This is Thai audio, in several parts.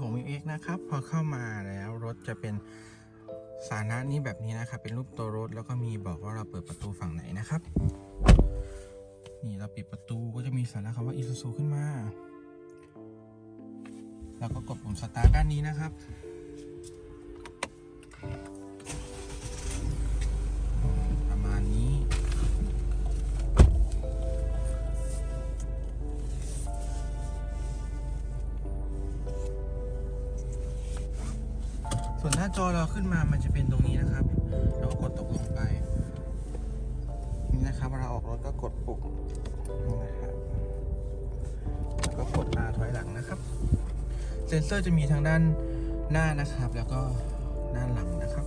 ของ m ิ x นะครับ พอเข้ามาแล้วรถจะเป็นสานะนี้แบบนี้นะครับ เป็นรูปตัวรถแล้วก็มีบอกว่าเราเปิดประตูฝั่งไหนนะครับ นี่เราปิดประตูก็จะมีสาระคำว่า Isuzu ขึ้นมา แล้วก็กดปุ่มสตาร์ทด้านนี้นะครับ ส่วนหน้าจอเราขึ้นมามันจะเป็นตรงนี้นะครับแล้วก็กดตกลงไป นี่นะครับเวลาออกรถก็กดปุ่มนะครับแล้วก็กดหน้าถอยหลังนะครับ เซนเซอร์จะมีทางด้านหน้านะครับ แล้วก็ด้านหลังนะครับ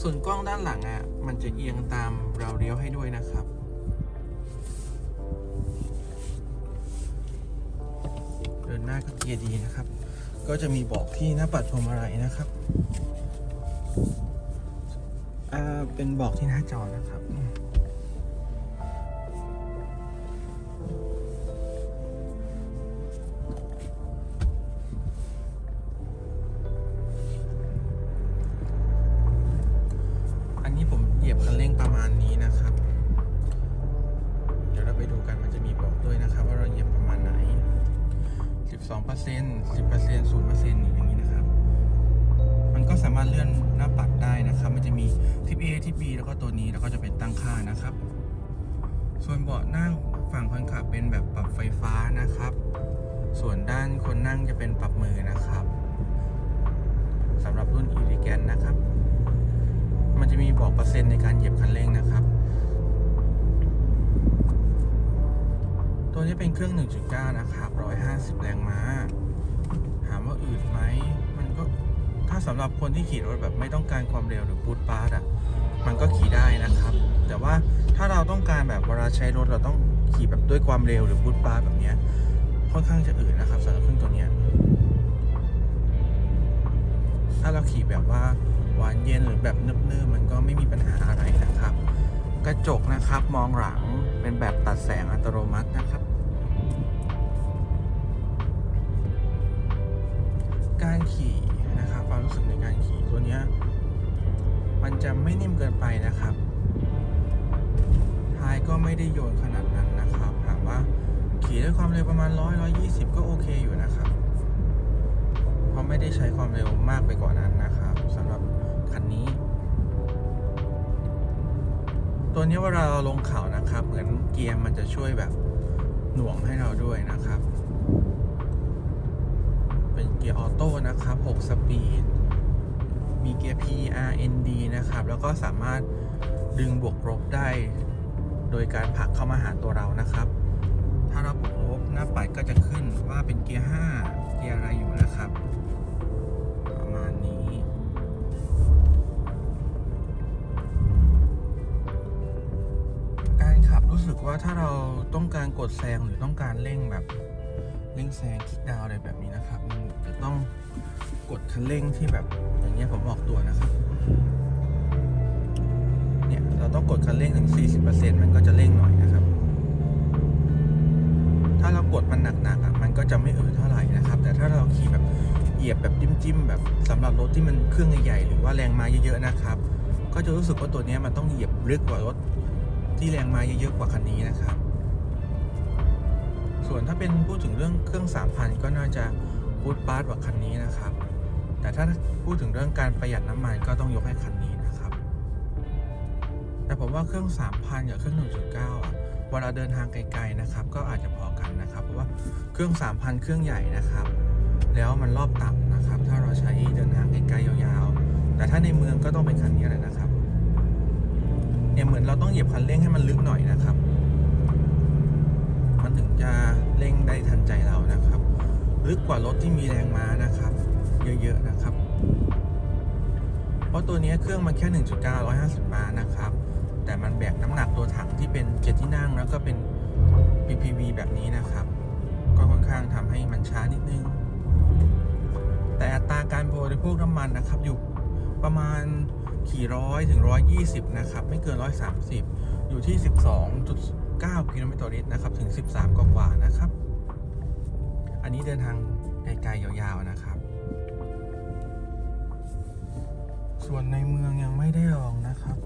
ส่วนกล้องด้านหลังอะมันจะเอียงตามเราเลี้ยวให้ด้วยนะครับ หน้าก็เกียร์ดีนะครับ ก็จะมีบอกที่หน้าปัดพวงมาลัยนะครับอ่าเป็นบอกที่หน้าจอนะครับ 12% 10% 0%อย่างนี้นะครับ มันก็สามารถเลื่อนหน้าปัดได้นะครับ มันจะมีทิป A ทิป B แล้วก็ตัวนี้แล้วก็จะเป็นตั้งค่านะครับ ส่วนเบาะนั่งฝั่งคนขับเป็นแบบปรับไฟฟ้านะครับ ส่วนด้านคนนั่งจะเป็นปรับมือนะครับสำหรับรุ่น e l e g a n t นะครับ มันจะมีบอกเปอร์เซ็นต์ในการเหยียบคันเร่งนะครับ ตัว นี้เป็นเครื่อง 1.9 นะครับ150 แรงม้า ถามว่าอืดไหม มันก็ถ้าสำหรับคนที่ขี่รถแบบไม่ต้องการความเร็วหรือบูทปาร์ตอะ มันก็ขี่ได้นะครับ แต่ว่าถ้าเราต้องการแบบเวลาใช้รถเราต้องขี่แบบด้วยความเร็วหรือบูทปาร์ตแบบเนี้ย ค่อนข้างจะอืดนะครับสำหรับเครื่องตัวเนี้ย ถ้าเราขี่แบบว่าหวานเย็นหรือแบบเนิบๆมันก็ไม่มีปัญหาอะไรนะครับ กระจกนะครับมองหลังเป็นแบบตัดแสงอัตโนมัตินะครับ การขี่นะครับความรู้สึกในการขี่ตัวเนี้ยมันจะไม่นิ่มเกินไปนะครับท้ายก็ไม่ได้โยนขนาดนั้นนะครับถามว่าขี่ด้วยความเร็วประมาณ100 120ก็โอเคอยู่นะครับเพราะไม่ได้ใช้ความเร็วมากไปกว่านั้นนะครับสำหรับคันนี้ ตัวนี้เวลาเราลงเขานะครับ เหมือนเกียร์มันจะช่วยแบบหน่วงให้เราด้วยนะครับ เป็นเกียร์ออ โต้นะครับ 6 สปีด มีเกียร์ P R N D นะครับ แล้วก็สามารถดึงบวกลบได้ โดยการผลักเข้ามาหาตัวเรานะครับ ถ้าเราบวกลบหน้าปัดก็จะขึ้นว่าเป็นเกียร์ 5 เกียร์อะไรอยู่นะครับ ประมาณนี้ การขับรู้สึกว่าถ้าเราต้องการกดแซงหรือต้องการเร่งแบบ เร่งแซงคลิกดาวอะไรแบบนี้นะครับ มันจะต้องกดคันเร่งที่แบบอย่างเงี้ยผมออกตัวนะครับ เนี่ยเราต้องกดคันเร่งถึง 40%มันก็จะเร่งหน่อยนะครับ ถ้าเรากดมันหนักๆอะมันก็จะไม่เออเท่าไหร่นะครับ แต่ถ้าเราขี่แบบเหยียบแบบจิ้มๆแบบสำหรับรถที่มันเครื่องใหญ่ๆหรือว่าแรงมาเยอะๆนะครับ ก็จะรู้สึกว่าตัวนี้มันต้องเหยียบลึกกว่ารถที่แรงมาเยอะๆกว่าคันนี้นะครับ ส่วนถ้าเป็นพูดถึงเรื่องเครื่อง 3,000 ก็น่าจะพูดปาร์ตกว่าคันนี้นะครับ แต่ถ้าพูดถึงเรื่องการประหยัดน้ำมันก็ต้องยกให้คันนี้นะครับ แต่ผมว่าเครื่อง 3,000 กับเครื่อง 1.9 อะเวลาเดินทางไกลๆนะครับ ก็อาจจะพอกันนะครับ เพราะว่าเครื่อง 3,000 เครื่องใหญ่นะครับ แล้วมันรอบต่ำนะครับ ถ้าเราใช้เดินทางไกลๆยาวๆ แต่ถ้าในเมืองก็ต้องเป็นคันนี้แหละนะครับเนี่ยเหมือนเราต้องเหยียบคันเร่งให้มันลึกหน่อยนะครับ ถึงจะเร่งได้ทันใจเรานะครับ ลึกกว่ารถที่มีแรงม้านะครับ เยอะๆนะครับ เพราะตัวนี้เครื่องมันแค่ 1.9 150ม้านะครับ แต่มันแบกน้ำหนักตัวถังที่เป็นเจ็ดที่นั่งแล้วก็เป็น PPV แบบนี้นะครับ ก็ค่อนข้างทำให้มันช้านิดนึง แต่อัตราการบริโภคน้ำมันนะครับอยู่ประมาณขี่ร้อยถึงร้อยยี่สิบนะครับ ไม่เกินร้อยสามสิบอยู่ที่สิบสองจุด 19กิโลเมตรต่อลิตรนะครับ ถึง 13 กว่าๆนะครับ อันนี้เดินทางไกลๆยาวๆนะครับ ส่วนในเมืองยังไม่ได้ลองนะครับ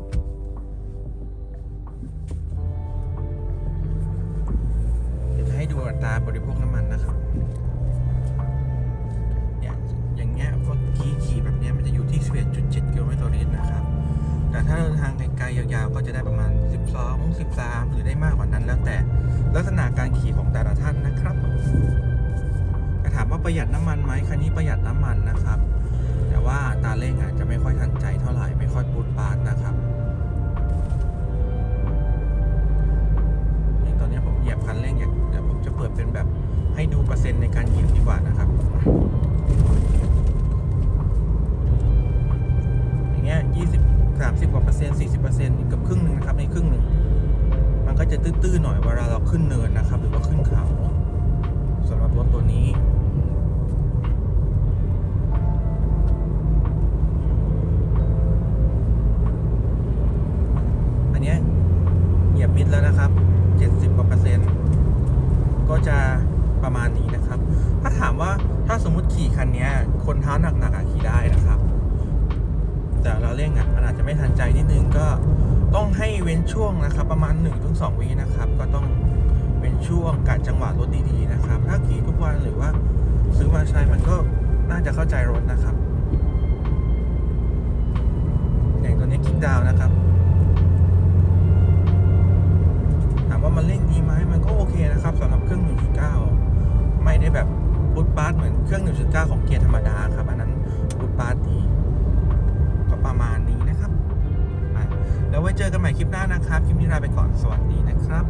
เดี๋ยวจะให้ดูอัตราบริโภคน้ำมันนะครับ ยาวก็จะได้ประมาณ 12 13 หรือได้มากกว่านั้น แล้วแต่ลักษณะการขี่ของแต่ละท่านนะครับแต่ถามว่าประหยัดน้ำมันไหมคันนี้ประหยัดน้ำมันนะครับ แต่ว่าตาเร่งอาจจะไม่ค่อยทันใจเท่าไหร่ไม่ค่อยปูดปาดนะครับ กว่าเปอร์เซ็นต์สี่สิบเปอร์เซ็นต์เกือบครึ่งหนึ่งนะครับในครึ่งหนึ่งมันก็จะตื้อๆหน่อยเวลาเราขึ้นเนินนะครับ หรือว่าขึ้นเขาสำหรับรถตัวนี้ อันเนี้ยเหยียบมิดแล้วนะครับ 70กว่าเปอร์เซ็นต์ ก็จะประมาณนี้นะครับ ถ้าถามว่าถ้าสมมติขี่คันเนี้ย คนเท้าหนักๆอะขี่ได้นะครับ แต่เราเร่งอะมันอา จะไม่ทันใจนิดนึงก็ต้องให้เว้นช่วงนะครับ ประมาณ1-2วินะครับ ก็ต้องเว้นช่วงการจังหวะรถดีๆนะครับ ถ้าขี่ทุกวันหรือว่าซื้อมาใช้มันก็น่าจะเข้าใจรถนะครับ อย่างตัวนี้คิกดาวนะครับถามว่ามันเร่งดีไหมมันก็โอเคนะครับสำหรับเครื่อง 1.9 ไม่ได้แบบพุทปาร์ตเหมือนเครื่อง 1.9 ของเกียร์ธรรมดาครับ อันนั้นพุทปาร์ตดีก็ประมาณนี้นะ แล้วไว้เจอกันใหม่คลิปหน้านะครับ คลิปนี้ลาไปก่อน สวัสดีนะครับ